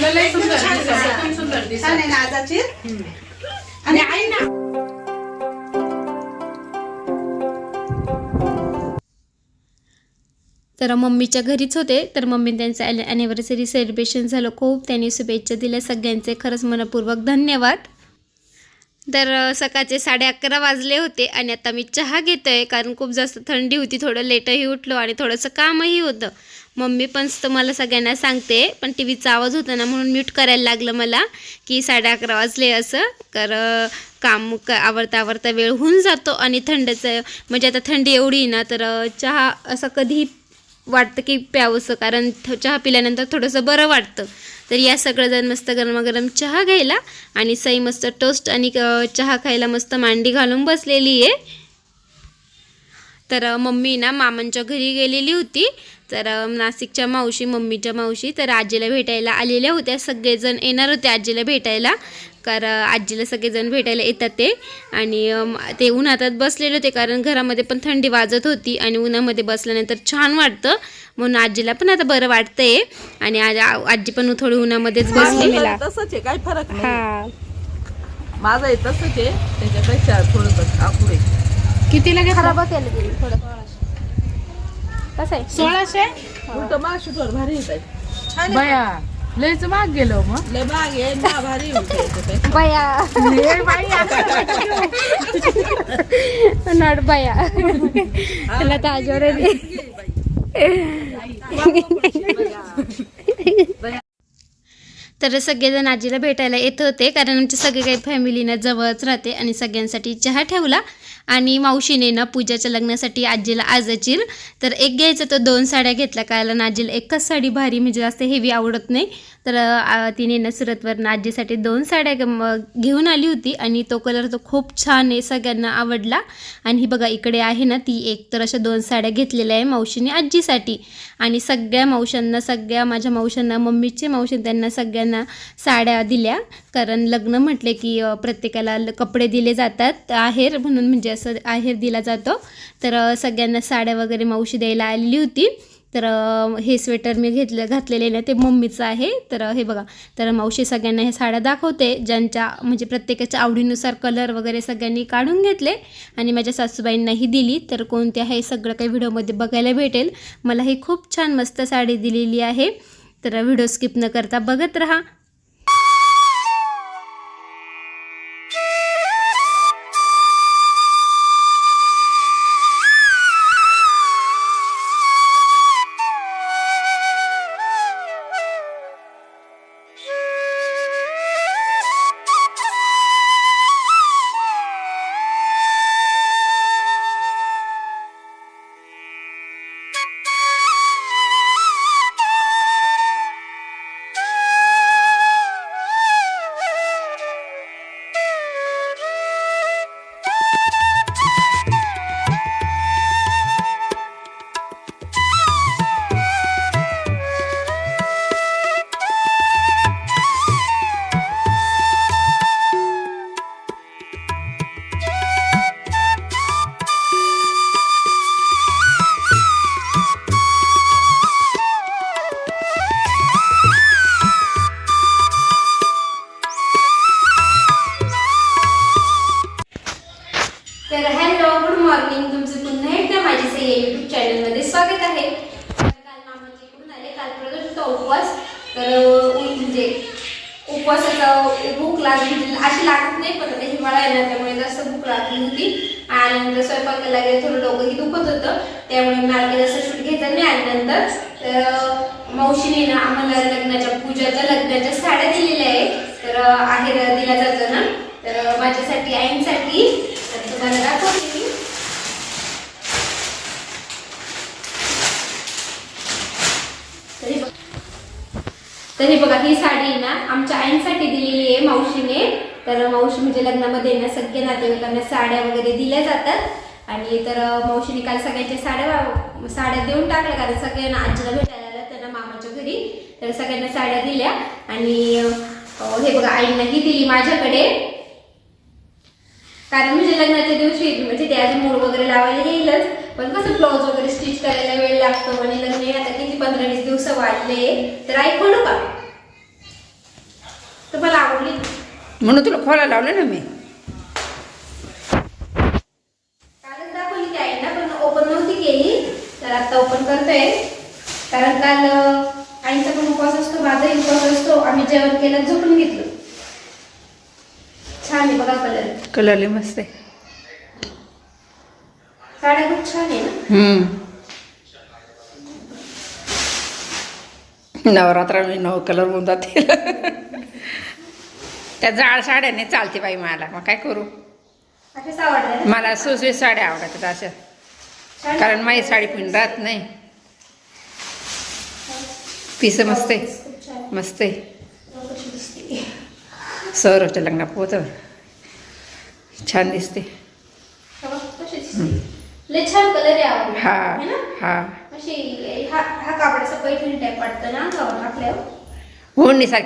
छान दिसत आहे. ना आजाची? आणि आई ना. तर मम्मीच्या घरीच होते. तर मम्मी त्यांचं ॲनिव्हर्सरी सेलिब्रेशन झालं. खूप त्यांनी शुभेच्छा दिल्या. सगळ्यांचे खरंच मनपूर्वक धन्यवाद. तर सकाळचे साडे अकरा वाजले होते आणि आता मी चहा घेतो आहे कारण खूप जास्त थंडी होती. थोडं लेटही उठलो आणि थोडंसं कामही होतं. मम्मी पण तुम्हाला सगळ्यांना सांगते पण टी व्हीचा आवाज होता ना म्हणून म्यूट करायला लागलं मला की साडे अकरा वाजले असं. तर काम क आवरता आवरता वेळ होऊन जातो आणि थंडचं म्हणजे आता थंडी एवढी ना तर चहा असं कधीही वाटतं की प्यावंसं कारण चहा पिल्यानंतर थोडंसं बरं वाटतं. तर या सगळंजण मस्त गरमागरम चहा घ्यायला आणि सई मस्त टोस्ट आणि चहा खायला मस्त मांडी घालून बसलेली आहे. तर मम्मी ना मामांच्या घरी गेलेली होती तर नाशिकच्या मावशी मम्मीच्या मावशी तर आजीला भेटायला आलेल्या होत्या. सगळेजण येणार होते आजीला भेटायला. कारण आजीला सगळेजण भेटायला येतात ते. आणि ते उन्हातात बसलेले होते कारण घरामध्ये पण थंडी वाजत होती आणि उन्हामध्ये बसल्यानंतर छान वाटतं. म्हणून आजीला पण आता बरं वाटतंय. आणि आज आजी पण थोडी उन्हामध्येच बसली. तसंच आहे काही फरक नाही. माझं आहे तसंच आहे त्याच्यापेक्षा थोडं कितीला खराब केलं गेली थोडं. कसं आहे? सोळाशे? उलट भारी येत आहे. बया लयच माग गेलो मग. लय बाग आहे मा भारी होते. बया. बाई नॉट बया. त्याला ताजवर तर सगळेजण आजीला भेटायला येत होते कारण आमचे सगळे काही फॅमिलीना जवळच राहते आणि सगळ्यांसाठी चहा ठेवला. आणि मावशीने ना पूजाच्या लग्नासाठी आजीला आजाचील तर एक घ्यायचं तर दोन साड्या घेतल्या. कारण आजीला एकच साडी भारी म्हणजे जास्त हेवी आवडत नाही. तर तिने ना सुरतवरनं आजीसाठी दोन साड्या घेऊन आली होती आणि तो कलर तो खूप छान आहे सगळ्यांना आवडला. आणि ही बघा इकडे आहे ना ती एक तर अशा दोन साड्या घेतलेल्या आहे मावशीने आजीसाठी. आणि सगळ्या मावशांना सगळ्या माझ्या मावशांना मम्मीचे मावशी त्यांना सगळ्यांना साड्या दिल्या. कारण लग्न म्हटले की प्रत्येकाला ल- कपडे दिले जातात. आहेर म्हणून म्हणजे असं आहेर दिला जातो. तर सगळ्यांना साड्या वगैरे मावशी द्यायला आलेली होती. तर हे स्वेटर मी घेतलं घातलेले ना ते मम्मीचं आहे. तर हे बघा. तर मावशी सगळ्यांना हे साड्या दाखवते ज्यांच्या म्हणजे प्रत्येकाच्या आवडीनुसार कलर वगैरे सगळ्यांनी काढून घेतले आणि माझ्या सासूबाईंनाही दिली. तर कोणते आहे सगळं काही व्हिडिओमध्ये बघायला भेटेल. मला ही खूप छान मस्त साडी दिलेली आहे. तर व्हिडिओ स्किप न करता बघत राहा. स्वागत काल मामाच्या इकडून आले. काल प्रगत होता उपवास. तर अं, उ- म्हणजे उपवासाचा भूक लागली अशी लागत नाही पण आता हिवाळा येणार त्यामुळे जास्त भूक लागली होती. आल्यानंतर स्वयंपाकाला गेले थोडं डोकंही दुखत होतं. त्यामुळे मला काही जास्त शूट घेता नाही. आल्यानंतर तर अं, मावशीने ना आम्हाला लग्नाच्या पूजाच्या लग्नाच्या साड्या दिलेल्या आहेत तर अं, आहेर दिला जातो ना तर अं, माझ्यासाठी आईंसाठी तर तुम्हाला दाखवते मी तर हे बघ- तर हे बघा ही साडी ना आमच्या आईंसाठी दिलेली आहे मावशीने तर मावशी म्हणजे लग्नामध्ये ना सगळे नातेवाईकांना साड्या वगैरे दिल्या जातात. आणि तर मावशीने काल सगळ्यांच्या साड्या साड्या देऊन टाकल्या कारण सगळ्यांना आजीला भेटायला आल्या त्यांना मामाच्या घरी. तर सगळ्यांना साड्या दिल्या. आणि हे बघा आईंनाही दिली माझ्याकडे. कारण म्हणजे लग्नाच्या दिवशी म्हणजे ते अजून मूळ वगैरे लावायला येईलच. पण कसं ब्लाऊज वगैरे स्टिच करायला वेळ लागतो. आणि लग्न आता किती पंधरा वीस दिवस वाढले. तर आई खोलू का तुम्हाला आवडली ना? म्हणून तुला खोला लावलं ना मी. कालच दाखवली ती आईला पण ओपन नव्हती केली. तर आता ओपन करतोय. कारण काल आईचा पण उपवास असतो माझाही उपवास असतो. आम्ही जेवण केलं झोपून घेतलं. छान आहे बघा कलर कलरले मस्त आहे. साड्या खूप छान आहे ना? हम्म. नवरात्र मी नऊ कलर होऊन जाते त्या जाड साड्याने चालते बाई मला. मग काय करू? मला सुसवीत साड्या आवडतात अशा. कारण माझी साडी पिन राहत नाही. पिस मस्त आहे. मस्त आहे. सौरवच्या लग्नात पोहत. छान दिसते. हा छान कलर आहे हा है हा. हा हा कापडाचा पैठणी टाईप वाटतं ना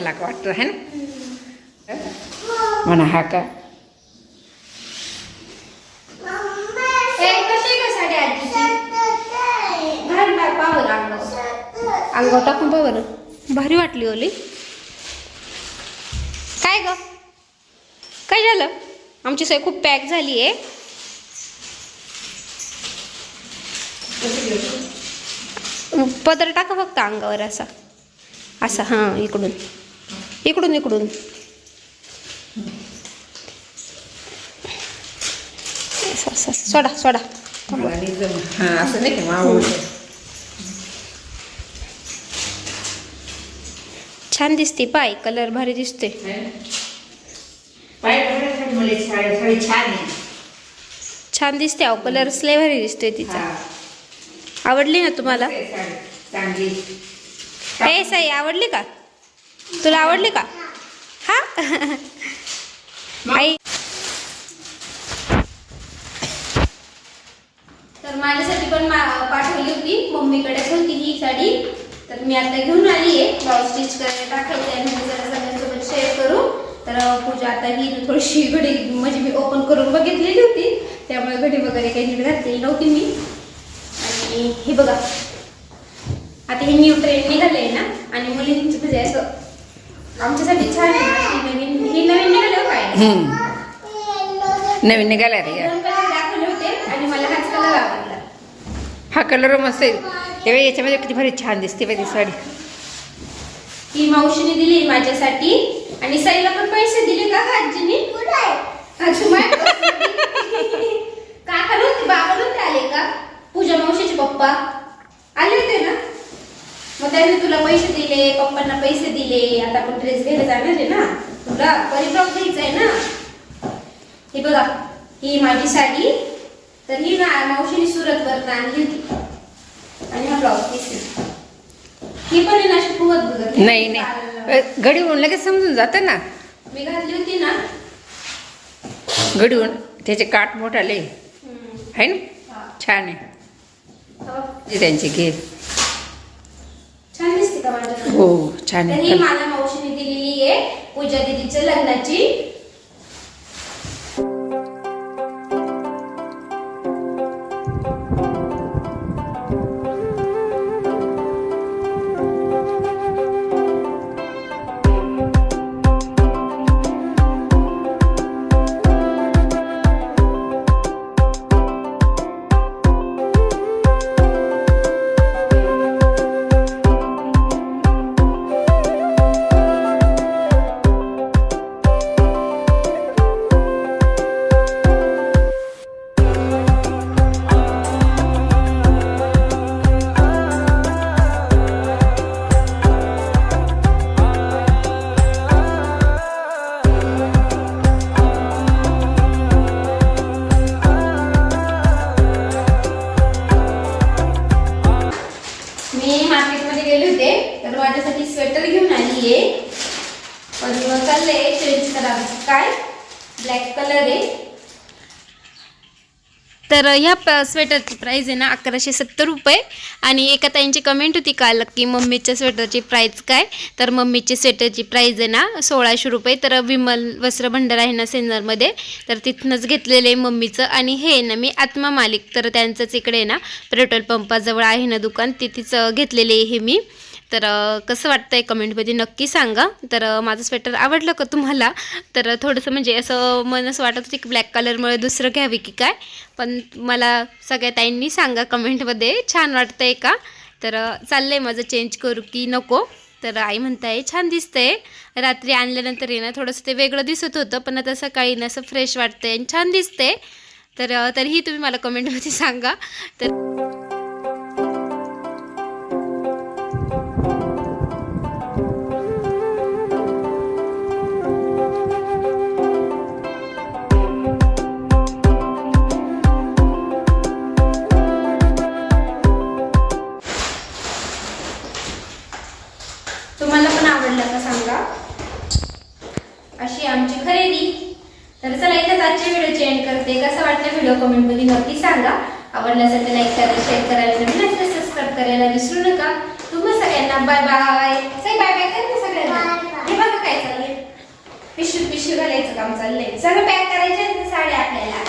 लाग वाटतं है ना? म्हणा हा का? अंगावर टाकून पहा बरं. भारी वाटली ओली. काय ग? काय झालं? आमची सोय खूप पॅक झाली आहे. पदर टाका फक्त अंगावर असा. असा हां इकडून. इकडून इकडून असं, असं, असं. सोडा सोडा. हा असं नाही का? मावळ छान दिसते पाय कलर भारी दिसते छान दिसते अहो कलर लय भारी दिसतोय तिचा. आवडली ना तुम्हाला? ए साई आवडली का? तुला आवडली का? हा? आई तर माझ्यासाठी पण मा- पाठवली होती. मम्मीकडेच होती ही साडी. तर मी आता घेऊन आली आहे. ब्लाऊज स्टिच करायला टाकायची आहे म्हणजे जरा सगळ्यांसोबत शेअर करू. तर पूजा आता ही थोडीशी घडी म्हणजे मी ओपन करून बघितलेली होती. त्यामुळे घडी वगैरे काही नीट घातलेली नव्हती मी. आणि हे बघा. आता हे न्यू ट्रेंड निघाले ना? आणि मुलींची म्हणजे असं आमच्यासाठी छान आहे. ही नवीन ही नवीन निघाले हो काय हम्म. नवीन निघाला दाखवले होते आणि मला हाच कलर आवडला. हा कलर मस्त आहे तेव्हा याच्यामध्ये किती भारी छान दिसते बाई ती साडी. ही मावशीने दिली माझ्यासाठी आणि साईला पण पैसे दिले का आजीनी. काका नव्हते बाबा नव्हते आले का? पूजा मावशीचे पप्पा. आले होते ना? मग त्यांनी तुला पैसे दिले पप्पांना पैसे दिले. आता आपण ड्रेस घ्यायला जाणार आहे ना? तुला परिप्रॉप घ्यायचा आहे ना? हे बघा ही माझी साडी. तर ही ना मावशीने सुरत वरनं आणली होती आणि हा ब्लाऊज पीस. ही पण आहे ना अशी फुगत बुगत नाही नाही. घडी होऊन लगेच समजून जातं ना. मी घातली होती ना. घडी होऊन त्याचे काठ मोठाले. आहे ना. छान आहे. हा. त्यांचे घे. छान दिसते का माझ्या? हो छान आहे. ही मला मावशीने दिलेली आहे पूजा दीदीच्या लग्नाची. तर ह्या प स्वेटरची प्राईज आहे ना अकराशे सत्तर रुपये. आणि एका ताईंची कमेंट होती काल की मम्मीच्या स्वेटरची प्राईज काय? तर मम्मीची स्वेटरची प्राईज आहे ना सोळाशे रुपये. तर विमल वस्त्र भंडार आहे ना सेंजरमध्ये तर तिथनंच घेतलेलं आहे मम्मीचं. आणि हे ना मी आत्मा मालिक. तर त्यांचंच इकडे आहे ना पेट्रोल पंपाजवळ आहे ना दुकान. तिथेच घेतलेले आहे हे मी. तर कसं कसं वाटतंय कमेंटमध्ये नक्की सांगा. तर माझं स्वेटर आवडलं का तुम्हाला? तर थोडंसं म्हणजे असं मन असं वाटत होतं की ब्लॅक कलरमुळे दुसरं घ्यावी की काय? पण मला सगळ्या ताईंनी सांगा कमेंटमध्ये. छान वाटतंय का? तर चाललं चाललंय माझं चेंज करू की नको. तर आई म्हणताय छान दिसतंय. रात्री आणल्यानंतर आहे ना थोडंसं ते वेगळं दिसत होतं पण आता सकाळी ना असं फ्रेश वाटतंय आणि छान दिसतंय. तर तरीही तुम्ही मला कमेंटमध्ये सांगा. तर तुम्हाला पण आवडलं का सांगा? अशी आमची खरेदी. तर चला इथंच आजचे व्हिडिओ एंड करते. कसं वाटलं व्हिडिओ कमेंटमध्ये नक्की सांगा. आवडलं असेल तर लाईक करायला शेअर करायला नवीन असेल सबस्क्राईब करायला विसरू नका. तुम्हा सगळ्यांना bye bye say bye bye कर ना सगळ्यांना. हे बघा काय चाललंय. पिशू पिशू घालायचं काम चाललंय. सगळं पॅक करायचे साड्या आपल्याला.